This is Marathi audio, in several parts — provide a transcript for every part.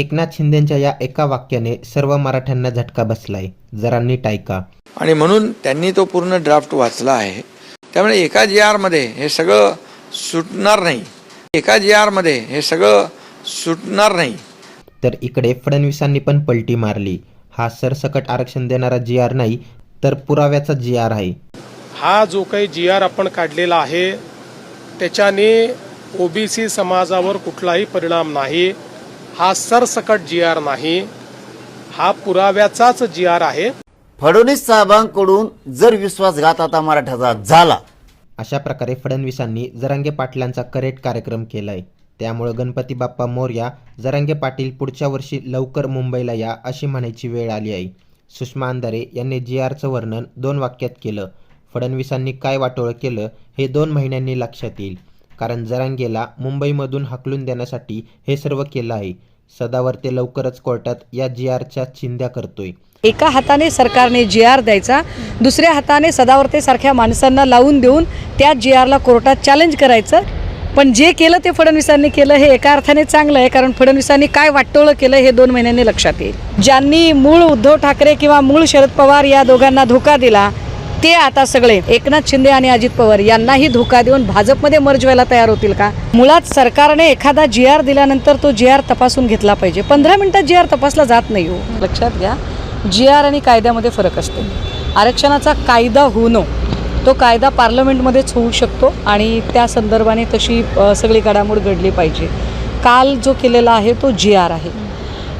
एकनाथ शिंदेंच्या या एका वाक्याने सर्व मराठ्यांना झटका बसलाय. जरा नीट ऐका. आणि म्हणून त्यांनी तो पूर्ण ड्राफ्ट वाचला आहे. त्यामुळे एका जी आरमध्ये हे सगळं सुटणार नाही. एका जी आरमध्ये हे सगळं सुटणार नाही. तर इकडे फडणवीसांनी पण पलटी मारली. हा सरसकट आरक्षण देणारा जी आर नाही तर पुराव्याचा जी आर आहे. हा जो काही जी आर आपण काढलेला आहे त्याच्याने ओबीसी समाजावर कुठलाही परिणाम नाही. हा सरसकट जी आर नाही. हा पुराव्याचाच जी आर आहे. फडणवीस साहेबांकडून जर विश्वासघात आता मराठ्याचा झाला. अशा प्रकारे फडणवीसांनी जरांगे पाटलांचा करेक्ट कार्यक्रम केलाय. त्यामुळं गणपती बाप्पा मोरया जरांगे पाटील पुढच्या वर्षी लवकर मुंबईला या अशी म्हणायची वेळ आली आहे. सुषमा अंधारे यांनी जी आरचं वर्णन दोन वाक्यात केलं. फडणवीसांनी काय वाटोळं केलं हे दोन महिन्यांनी लक्षात येईल. कारण जरांगेला मुंबईमधून हाकलून देण्यासाठी हे सर्व केलं आहे. सदावर ते लवकरच कोर्टात या जी आरच्या चिंध्या करतोय. एका हाताने सरकारने जी आर द्यायचा दुसऱ्या हाताने सदावर्ते सारख्या माणसांना लावून देऊन त्या जी आरला कोर्टात चॅलेंज करायचं. पण जे केलं ते फडणवीसांनी केलं हे एका अर्थाने चांगलं आहे कारण फडणवीसांनी काय वाटोळं केलं हे दोन महिन्यांनी लक्षात येईल. ज्यांनी मूळ उद्धव ठाकरे किंवा मूळ शरद पवार या दोघांना धोका दिला ते आता सगळे एकनाथ शिंदे आणि अजित पवार यांनाही धोका देऊन भाजपमध्ये मर्ज व्हायला तयार होतील का? मुळात सरकारने एखादा जी आर दिल्यानंतर तो जी आर तपासून घेतला पाहिजे. पंधरा मिनिटात जी आर तपासला जात नाही हो. लक्षात घ्या जी आर आणि कायद्यामध्ये फरक असतो. आरक्षणाचा कायदा होणं तो कायदा पार्लमेंटमध्येच होऊ शकतो आणि त्या संदर्भाने तशी सगळी घडामोड घडली पाहिजे. काल जो केलेला आहे तो जी आर आहे.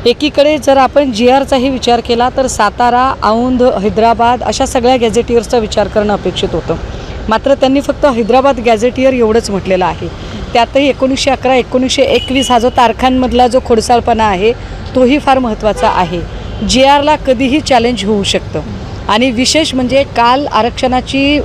एकीकडे जर आपण जी आरचाही विचार केला तर सातारा औंध हैदराबाद अशा सगळ्या गॅझेटियर्सचा विचार करणं अपेक्षित होतं. मात्र त्यांनी फक्त हैदराबाद गॅझेटियर एवढंच म्हटलेलं आहे. त्यातही एकोणीसशे अकरा एकोणीसशे एकवीस हा जो तारखांमधला जो खोडसाळपणा आहे तोही फार महत्त्वाचा आहे. जी आरला कधीही चॅलेंज होऊ शकतं. आणि विशेष म्हणजे काल आरक्षणाची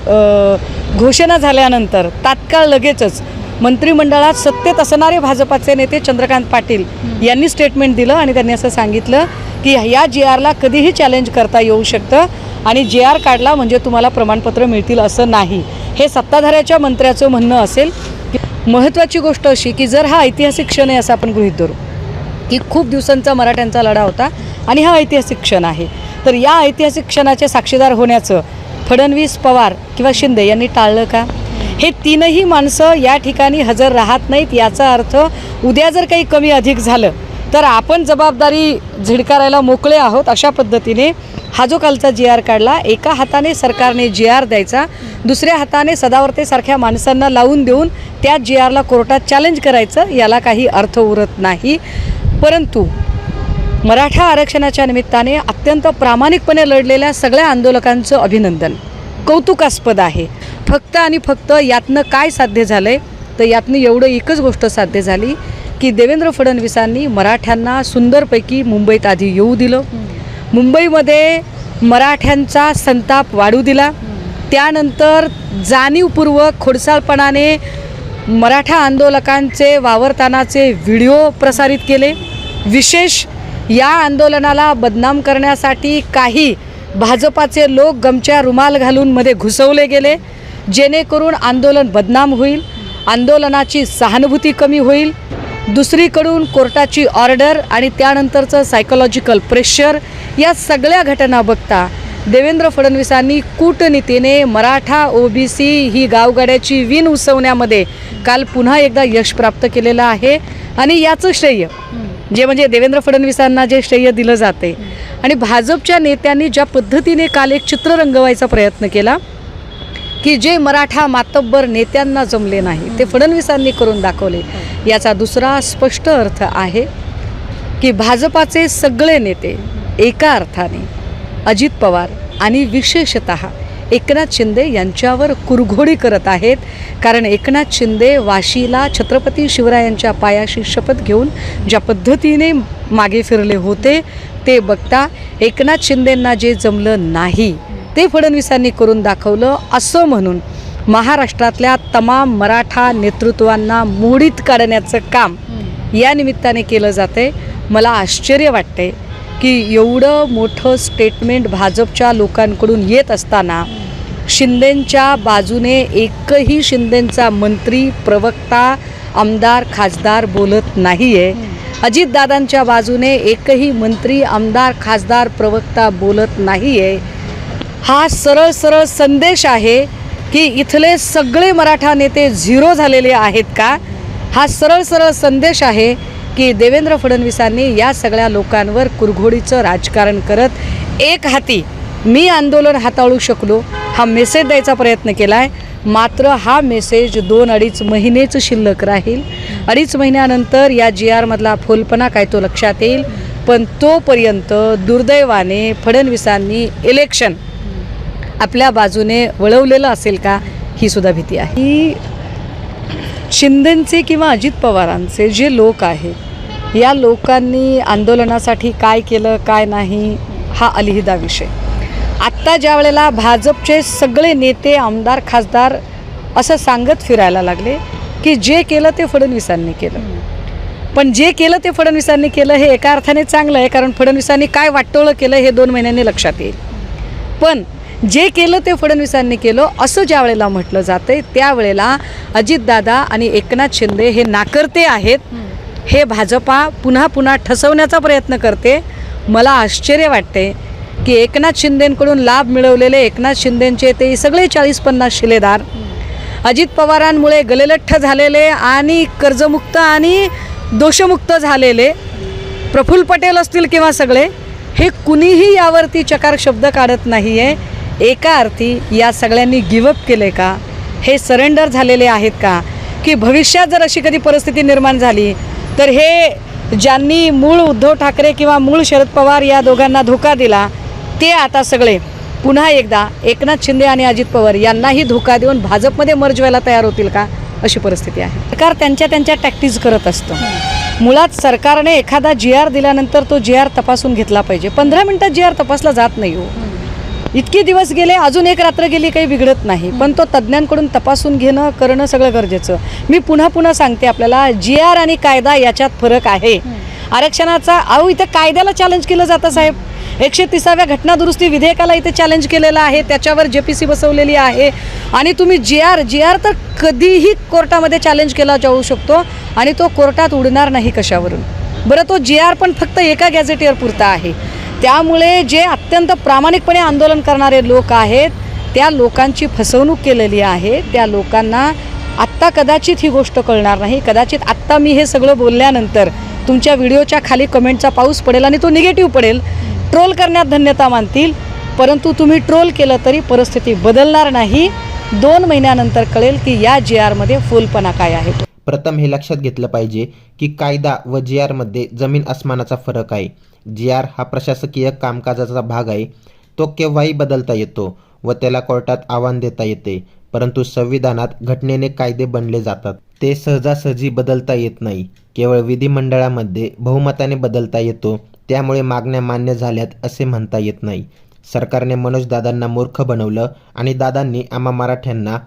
घोषणा झाल्यानंतर तात्काळ लगेचच मंत्रिमंडळात सत्तेत असणारे भाजपाचे नेते चंद्रकांत पाटील यांनी स्टेटमेंट दिलं आणि त्यांनी असं सांगितलं की या जी आरला कधीही चॅलेंज करता येऊ शकतं आणि जी आर काढला म्हणजे तुम्हाला प्रमाणपत्र मिळतील असं नाही. हे सत्ताधाऱ्याच्या मंत्र्याचं म्हणणं असेल महत्त्वाची गोष्ट अशी की जर हा ऐतिहासिक क्षण आहे असं आपण गृहीत धरू की खूप दिवसांचा मराठ्यांचा लढा होता आणि हा ऐतिहासिक क्षण आहे. तर या ऐतिहासिक क्षणाचे साक्षीदार होण्याचं फडणवीस पवार किंवा शिंदे यांनी टाळलं का? हे तीनही माणसं या ठिकाणी हजर राहत नाहीत याचा अर्थ उद्या जर काही कमी अधिक झालं तर आपण जबाबदारी झिडकारायला मोकळे आहोत. अशा पद्धतीने हा जो कालचा जी आर काढला एका हाताने सरकारने जी आर द्यायचा दुसऱ्या हाताने सदावर्तेसारख्या माणसांना लावून देऊन त्या जी आरला कोर्टात चॅलेंज करायचं याला काही अर्थ उरत नाही. परंतु मराठा आरक्षणाच्या निमित्ताने अत्यंत प्रामाणिकपणे लढलेल्या सगळ्या आंदोलकांचं अभिनंदन. कौतुकास्पद आहे. फक्त आणि फक्त यातनं काय साध्य झालं आहे तर यातनं एवढं एकच गोष्ट साध्य झाली की देवेंद्र फडणवीसांनी मराठ्यांना सुंदरपैकी मुंबईत आधी येऊ दिलं. मुंबईमध्ये मराठ्यांचा संताप वाढू दिला. त्यानंतर जाणीवपूर्वक खोडसाळपणाने मराठा आंदोलकांचे वावरतानाचे व्हिडिओ प्रसारित केले. विशेष या आंदोलनाला बदनाम करण्यासाठी काही भाजपाचे लोक गमच्या रुमाल घालून मध्ये घुसवले गेले. जेणेकरून आंदोलन बदनाम होईल आंदोलनाची सहानुभूती कमी होईल. दुसरीकडून कोर्टाची ऑर्डर आणि त्यानंतरचं सायकोलॉजिकल प्रेशर या सगळ्या घटना बघता देवेंद्र फडणवीसांनी कूटनीतीने मराठा ओबीसी ही गावगाड्याची विण उसवण्यामध्ये काल पुन्हा एकदा यश प्राप्त केलेलं आहे आणि याचं श्रेय जे म्हणजे देवेंद्र फडणवीसांना जे श्रेय दिलं जाते. आणि भाजपच्या नेत्यांनी ज्या पद्धतीने काल एक चित्र रंगवायचा प्रयत्न केला की जे मराठा मातब्बर नेत्यांना जमले नाही ते फडणवीसांनी करून दाखवले. याचा दुसरा स्पष्ट अर्थ आहे की भाजपाचे सगळे नेते एका अर्थाने अजित पवार आणि विशेषत एकनाथ शिंदे यांच्यावर कुरघोडी करत आहेत. कारण एकनाथ शिंदे वाशीला छत्रपती शिवरायांच्या पायाशी शपथ घेऊन ज्या पद्धतीने मागे फिरले होते ते बघता एकनाथ शिंदेंना जे जमलं नाही ते फडणवीसांनी करून दाखवलं असं म्हणून महाराष्ट्रातल्या तमाम मराठा नेतृत्वांना मोडीत काढण्याचं काम या निमित्ताने केलं जाते मला आश्चर्य वाटते की एवढं मोठं स्टेटमेंट भाजपच्या लोकांकडून येत असताना शिंदेंच्या बाजूने एकही शिंदेंचा मंत्री प्रवक्ता आमदार खासदार बोलत नाही आहे अजितदादांच्या बाजूने एकही मंत्री आमदार खासदार प्रवक्ता बोलत नाही आहे हा सरळ सरळ संदेश आहे की इथले सगळे मराठा नेते झिरो झालेले आहेत का? हा सरळ सरळ संदेश आहे की देवेंद्र फडणवीसांनी या सगळ्या लोकांवर कुरघोडीचं राजकारण करत एक हाती मी आंदोलन हाताळू शकलो हा मेसेज द्यायचा प्रयत्न केला आहे मात्र हा मेसेज दोन अडीच महिनेच शिल्लक राहील. अडीच महिन्यानंतर या जी आरमधला फोलपणा काय तो लक्षात येईल. पण तोपर्यंत दुर्दैवाने फडणवीसांनी इलेक्शन आपल्या बाजूने वळवलेलं असेल का ही सुद्धा भीती आहे. ही शिंदेंचे किंवा अजित पवारांचे जे लोक आहेत या लोकांनी आंदोलनासाठी काय केलं काय नाही हा अलिहिदा विषय. आत्ता ज्या वेळेला भाजपचे सगळे नेते आमदार खासदार असं सांगत फिरायला लागले की जे केलं ते फडणवीसांनी केलं. पण जे केलं ते फडणवीसांनी केलं हे एका अर्थाने चांगलं आहे कारण फडणवीसांनी काय वाटोळं केलं हे दोन महिन्यांनी लक्षात येईल. पण जे केलं ते फडणवीसांनी केलं असं ज्या वेळेला म्हटलं जातं त्यावेळेला अजितदादा आणि एकनाथ शिंदे हे नाकर्ते आहेत. हे भाजपा पुन्हा पुन्हा ठसवण्याचा प्रयत्न करते. मला आश्चर्य वाटते की एकनाथ शिंदेंकडून लाभ मिळवलेले एकनाथ शिंदेंचे ते सगळे चाळीस पन्नास शिलेदार. अजित पवारांमुळे गलेलठ्ठ झालेले आणि कर्जमुक्त आणि दोषमुक्त झालेले प्रफुल्ल पटेल असतील किंवा सगळे हे कुणीही यावरती चकार शब्द काढत नाही आहे एका अर्थी या सगळ्यांनी गिवअप केले का? हे सरेंडर झालेले आहेत का? की भविष्यात जर अशी कधी परिस्थिती निर्माण झाली तर हे ज्यांनी मूळ उद्धव ठाकरे किंवा मूळ शरद पवार या दोघांना धोका दिला ते आता सगळे पुन्हा एकदा एकनाथ शिंदे आणि अजित पवार यांनाही धोका देऊन भाजपमध्ये मर्ज व्हायला तयार होतील का? अशी परिस्थिती आहे. सरकार त्यांच्या त्यांच्या टॅक्टिस करत असतं. मुळात सरकारने एखादा जी आर दिल्यानंतर तो जी आर तपासून घेतला पाहिजे. पंधरा मिनटात जी आर तपासला जात नाही हो. इतके दिवस गेले अजून एक रात्र गेली काही बिघडत नाही. पण तो तज्ज्ञांकडून तपासून घेणं करणं सगळं गरजेचं. मी पुन्हा पुन्हा सांगते आपल्याला जी आर आणि कायदा याच्यात फरक आहे. आरक्षणाचा अहो इथं कायद्याला चॅलेंज केलं जातं साहेब. एकशे तिसाव्या घटनादुरुस्ती विधेयकाला इथे चॅलेंज केलेलं आहे. त्याच्यावर जे पी सी बसवलेली आहे. आणि तुम्ही जी आर जी आर तर कधीही कोर्टामध्ये चॅलेंज केला जाऊ शकतो. आणि तो कोर्टात उडणार नाही कशावरून. बरं तो जी आर पण फक्त एका गॅझेटीवर पुरता आहे. त्यामुळे जे अत्यंत प्रामाणिकपणे आंदोलन करणारे लोक आहेत त्या लोकांची फसवणूक केलेली आहे. त्या लोकांना आत्ता कदाचित ही गोष्ट कळणार नाही. कदाचित आत्ता मी हे सगळं बोलल्यानंतर तुमच्या व्हिडिओच्या खाली कमेंटचा पाऊस पडेल आणि तो निगेटिव्ह पडेल. ट्रोल करण्यात धन्यता मानतील परंतु तुम्ही ट्रोल केलं तरी परिस्थिती बदलणार नाही. दोन महिन्यानंतर कळेल की या जी आरमध्ये फुलपणा काय आहे. प्रथम हे लक्षात घेतलं पाहिजे की कायदा व जी आरमध्ये जमीन आसमानाचा फरक आहे. जी आर हा प्रशासकीय कामकाजाचा भाग आहे. तो केव्हाही बदलता येतो व त्याला कोर्टात आव्हान देता येते परंतु संविधानात घटनेने कायदे बनले जातात. ते सहजासहजी बदलता येत नाही. केवळ विधिमंडळामध्ये बहुमताने बदलता येतो त्यामुळे मागण्या मान्य झाल्यात असे म्हणता येत नाही. सरकारने मनोज दादांना मूर्ख बनवलं आणि दादांनी आम्हा मराठ्यांना